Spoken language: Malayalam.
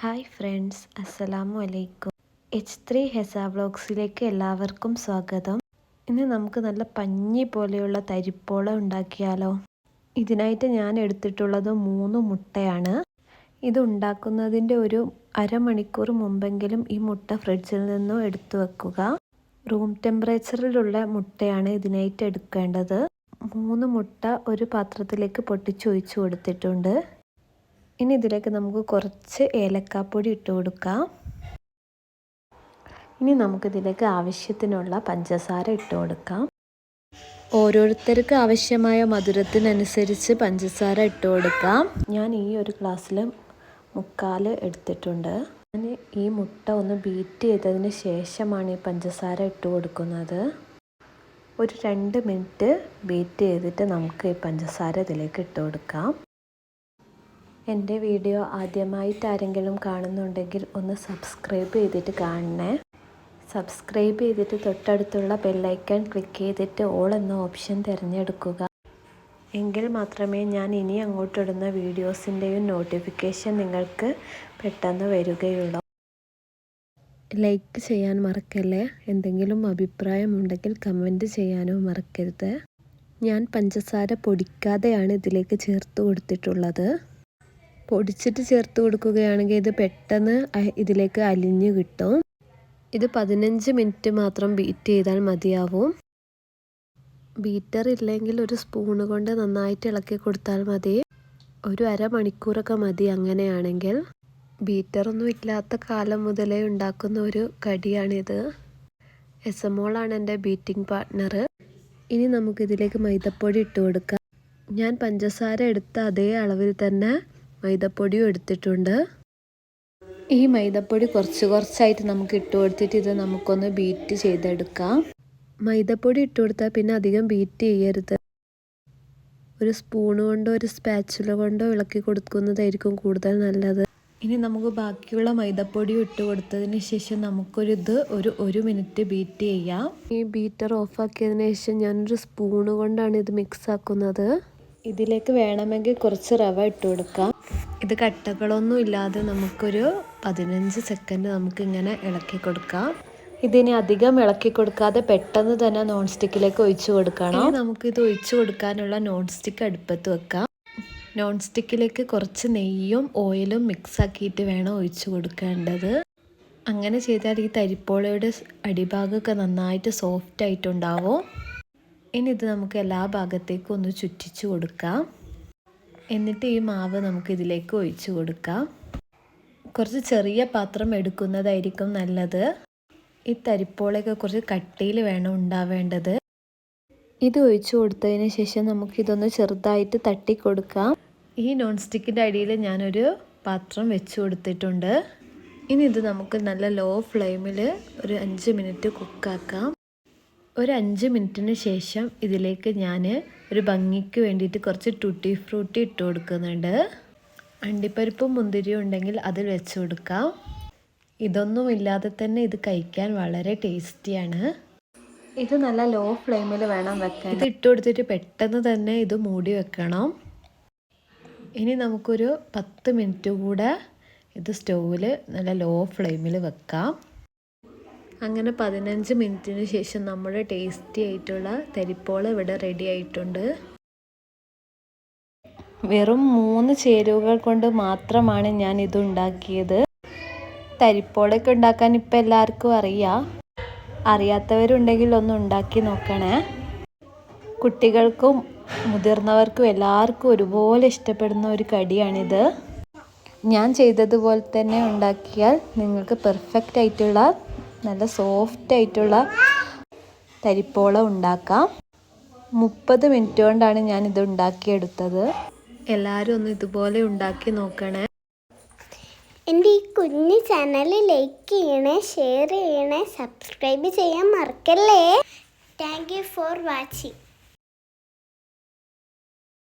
ഹായ് ഫ്രണ്ട്സ് അസ്സലാമു അലൈക്കും എച്ച് ത്രീ ഹെസ വ്ളോഗ്സിലേക്ക് എല്ലാവർക്കും സ്വാഗതം. ഇന്ന് നമുക്ക് നല്ല പഞ്ഞി പോലെയുള്ള തരിപ്പോള ഉണ്ടാക്കിയാലോ? ഇതിനായിട്ട് ഞാൻ എടുത്തിട്ടുള്ളത് മൂന്ന് മുട്ടയാണ്. ഇത് ഉണ്ടാക്കുന്നതിന്റെ ഒരു അരമണിക്കൂർ മുമ്പെങ്കിലും ഈ മുട്ട ഫ്രിഡ്ജിൽ നിന്നും എടുത്തു വെക്കുക. റൂം ടെമ്പറേച്ചറിലുള്ള മുട്ടയാണ് ഇതിനായിട്ട് എടുക്കേണ്ടത്. മൂന്ന് മുട്ട ഒരു പാത്രത്തിലേക്ക് പൊട്ടിച്ചൊഴിച്ചു കൊടുത്തിട്ടുണ്ട്. ഇനി ഇതിലേക്ക് നമുക്ക് കുറച്ച് ഏലക്കാപ്പൊടി ഇട്ട് കൊടുക്കാം. ഇനി നമുക്കിതിലേക്ക് ആവശ്യത്തിനുള്ള പഞ്ചസാര ഇട്ട് കൊടുക്കാം. ഓരോരുത്തർക്ക് ആവശ്യമായ മധുരത്തിനനുസരിച്ച് പഞ്ചസാര ഇട്ട് കൊടുക്കാം. ഞാൻ ഈ ഒരു ഗ്ലാസ്സിൽ മുക്കാൽ എടുത്തിട്ടുണ്ട്. ഞാൻ ഈ മുട്ട ഒന്ന് ബീറ്റ് ചെയ്തതിന് ശേഷമാണ് ഈ പഞ്ചസാര ഇട്ട് കൊടുക്കുന്നത്. ഒരു രണ്ട് മിനിറ്റ് ബീറ്റ് ചെയ്തിട്ട് നമുക്ക് ഈ പഞ്ചസാര ഇതിലേക്ക് ഇട്ട് കൊടുക്കാം. എന്റെ വീഡിയോ ആദ്യമായിട്ട് ആരെങ്കിലും കാണുന്നുണ്ടെങ്കിൽ ഒന്ന് സബ്സ്ക്രൈബ് ചെയ്തിട്ട് കാണണേ. സബ്സ്ക്രൈബ് ചെയ്തിട്ട് തൊട്ടടുത്തുള്ള ബെല്ലൈക്കൺ ക്ലിക്ക് ചെയ്തിട്ട് ഓൾ എന്ന ഓപ്ഷൻ തിരഞ്ഞെടുക്കുക. എങ്കിൽ മാത്രമേ ഞാൻ ഇനി അങ്ങോട്ടിടുന്ന വീഡിയോസിന്റെയും നോട്ടിഫിക്കേഷൻ നിങ്ങൾക്ക് പെട്ടെന്ന് വരികയുള്ളൂ. ലൈക്ക് ചെയ്യാൻ മറക്കല്ലേ? എന്തെങ്കിലും അഭിപ്രായമുണ്ടെങ്കിൽ കമന്റ് ചെയ്യാനോ മറക്കരുത്. ഞാൻ പഞ്ചസാര പൊടിക്കാതെയാണ് ഇതിലേക്ക് ചേർത്ത് കൊടുത്തിട്ടുള്ളത്. പൊടിച്ചിട്ട് ചേർത്ത് കൊടുക്കുകയാണെങ്കിൽ ഇത് പെട്ടെന്ന് ഇതിലേക്ക് അലിഞ്ഞു കിട്ടും. ഇത് പതിനഞ്ച് മിനിറ്റ് മാത്രം ബീറ്റ് ചെയ്താൽ മതിയാവും. ബീറ്റർ ഇല്ലെങ്കിൽ ഒരു സ്പൂണ് കൊണ്ട് നന്നായിട്ട് ഇളക്കി കൊടുത്താൽ മതി. ഒരു അരമണിക്കൂറൊക്കെ മതി അങ്ങനെയാണെങ്കിൽ. ബീറ്ററൊന്നും ഇല്ലാത്ത കാലം മുതലേ ഉണ്ടാക്കുന്ന ഒരു കടിയാണിത്. എസ് എമോളാണ് എന്റെ ബീറ്റിംഗ് പാർട്ട്ണർ ഇനി നമുക്കിതിലേക്ക് മൈദപ്പൊടി ഇട്ട് കൊടുക്കാം. ഞാൻ പഞ്ചസാര എടുത്ത അതേ അളവിൽ തന്നെ മൈദപ്പൊടിയും എടുത്തിട്ടുണ്ട്. ഈ മൈദപ്പൊടി കുറച്ച് കുറച്ചായിട്ട് നമുക്ക് ഇട്ട് കൊടുത്തിട്ട് ഇത് നമുക്കൊന്ന് ബീറ്റ് ചെയ്തെടുക്കാം. മൈദപ്പൊടി ഇട്ട് കൊടുത്താൽ പിന്നെ അധികം ബീറ്റ് ചെയ്യരുത്. ഒരു സ്പൂണ് കൊണ്ടോ ഒരു സ്പാച്ചുല കൊണ്ടോ ഇളക്കി കൊടുക്കുന്നതായിരിക്കും കൂടുതൽ നല്ലത്. ഇനി നമുക്ക് ബാക്കിയുള്ള മൈദപ്പൊടി ഇട്ട് കൊടുത്തതിന് ശേഷം നമുക്കൊരിത് ഒരു ഒരു മിനിറ്റ് ബീറ്റ് ചെയ്യാം. ഈ ബീറ്റർ ഓഫാക്കിയതിന് ശേഷം ഞാനൊരു സ്പൂണ് കൊണ്ടാണ് ഇത് മിക്സ് ആക്കുന്നത്. ഇതിലേക്ക് വേണമെങ്കിൽ കുറച്ച് റവ ഇട്ട് കൊടുക്കാം. ഇത് കട്ടകളൊന്നും ഇല്ലാതെ നമുക്കൊരു പതിനഞ്ച് സെക്കൻഡ് നമുക്കിങ്ങനെ ഇളക്കി കൊടുക്കാം. ഇതിനെ അധികം ഇളക്കി കൊടുക്കാതെ പെട്ടെന്ന് തന്നെ നോൺ സ്റ്റിക്കിലേക്ക് ഒഴിച്ചു കൊടുക്കണം. നമുക്കിത് ഒഴിച്ചു കൊടുക്കാനുള്ള നോൺ സ്റ്റിക്ക് അടുപ്പത്ത് വെക്കാം. നോൺ സ്റ്റിക്കിലേക്ക് കുറച്ച് നെയ്യും ഓയിലും മിക്സ് ആക്കിയിട്ട് വേണം ഒഴിച്ചു കൊടുക്കേണ്ടത്. അങ്ങനെ ചെയ്താൽ ഈ തരിപ്പോളയുടെ അടിഭാഗമൊക്കെ നന്നായിട്ട് സോഫ്റ്റ് ആയിട്ടുണ്ടാവും. ഇനി ഇത് നമുക്ക് എല്ലാ ഭാഗത്തേക്കും ഒന്ന് ചുറ്റിച്ചു കൊടുക്കാം. എന്നിട്ട് ഈ മാവ് നമുക്ക് ഇതിലേക്ക് ഒഴിച്ചു കൊടുക്കാം. കുറച്ച് ചെറിയ പാത്രം എടുക്കുന്നതായിരിക്കും നല്ലത്. ഈ തരിപ്പോളൊക്കെ കുറച്ച് കട്ടിയിൽ വേണം ഉണ്ടാവേണ്ടത്. ഇത് ഒഴിച്ചു കൊടുത്തതിന് ശേഷം നമുക്കിതൊന്ന് ചെറുതായിട്ട് തട്ടി കൊടുക്കാം ഈ നോൺ സ്റ്റിക്കിന്റെ അടിയിൽ ഞാനൊരു പാത്രം വെച്ച് കൊടുത്തിട്ടുണ്ട്. ഇനി ഇത് നമുക്ക് നല്ല ലോ ഫ്ലെയിമിൽ ഒരു അഞ്ച് മിനിറ്റ് കുക്കാക്കാം ഒരു അഞ്ച് മിനിറ്റിന് ശേഷം ഇതിലേക്ക് ഞാൻ ഒരു ഭംഗിക്ക് വേണ്ടിയിട്ട് കുറച്ച് ടൂട്ടി ഫ്രൂട്ടി ഇട്ട് കൊടുക്കുന്നുണ്ട്. അണ്ടിപ്പരിപ്പും മുന്തിരിയും ഉണ്ടെങ്കിൽ അതിൽ വെച്ച് കൊടുക്കാം. ഇതൊന്നും ഇല്ലാതെ തന്നെ ഇത് കഴിക്കാൻ വളരെ ടേസ്റ്റിയാണ്. ഇത് നല്ല ലോ ഫ്ലെയിമിൽ വേണം വെക്കാൻ. ഇത് ഇട്ട് കൊടുത്തിട്ട് പെട്ടെന്ന് തന്നെ ഇത് മൂടി വെക്കണം. ഇനി നമുക്കൊരു പത്ത് മിനിറ്റ് കൂടെ ഇത് സ്റ്റൗവിൽ നല്ല ലോ ഫ്ലെയിമിൽ വെക്കാം. അങ്ങനെ പതിനഞ്ച് മിനിറ്റിന് ശേഷം നമ്മുടെ ടേസ്റ്റി ആയിട്ടുള്ള തരിപ്പോൾ ഇവിടെ റെഡി ആയിട്ടുണ്ട്. വെറും മൂന്ന് ചേരുവകൾ കൊണ്ട് മാത്രമാണ് ഞാൻ ഇത് ഉണ്ടാക്കിയത്. തരിപ്പോളൊക്കെ ഉണ്ടാക്കാൻ ഇപ്പം എല്ലാവർക്കും അറിയാം. അറിയാത്തവരുണ്ടെങ്കിൽ ഒന്ന് ഉണ്ടാക്കി നോക്കണേ. കുട്ടികൾക്കും മുതിർന്നവർക്കും എല്ലാവർക്കും ഒരുപോലെ ഇഷ്ടപ്പെടുന്ന ഒരു കടിയാണിത്. ഞാൻ ചെയ്തതുപോലെ തന്നെ ഉണ്ടാക്കിയാൽ നിങ്ങൾക്ക് പെർഫെക്റ്റ് ആയിട്ടുള്ള നല്ല സോഫ്റ്റ് ആയിട്ടുള്ള തരിപ്പോള ഉണ്ടാക്കാം. മുപ്പത് മിനിറ്റ് കൊണ്ടാണ് ഞാൻ ഇത് ഉണ്ടാക്കിയെടുത്തത്. എല്ലാവരും ഒന്ന് ഇതുപോലെ ഉണ്ടാക്കി നോക്കണേ. എന്റെ ഈ കുഞ്ഞു ചാനൽ ലൈക്ക് ചെയ്യണേ ഷെയർ ചെയ്യണേ സബ്സ്ക്രൈബ് ചെയ്യാൻ മറക്കല്ലേ? Thank you for watching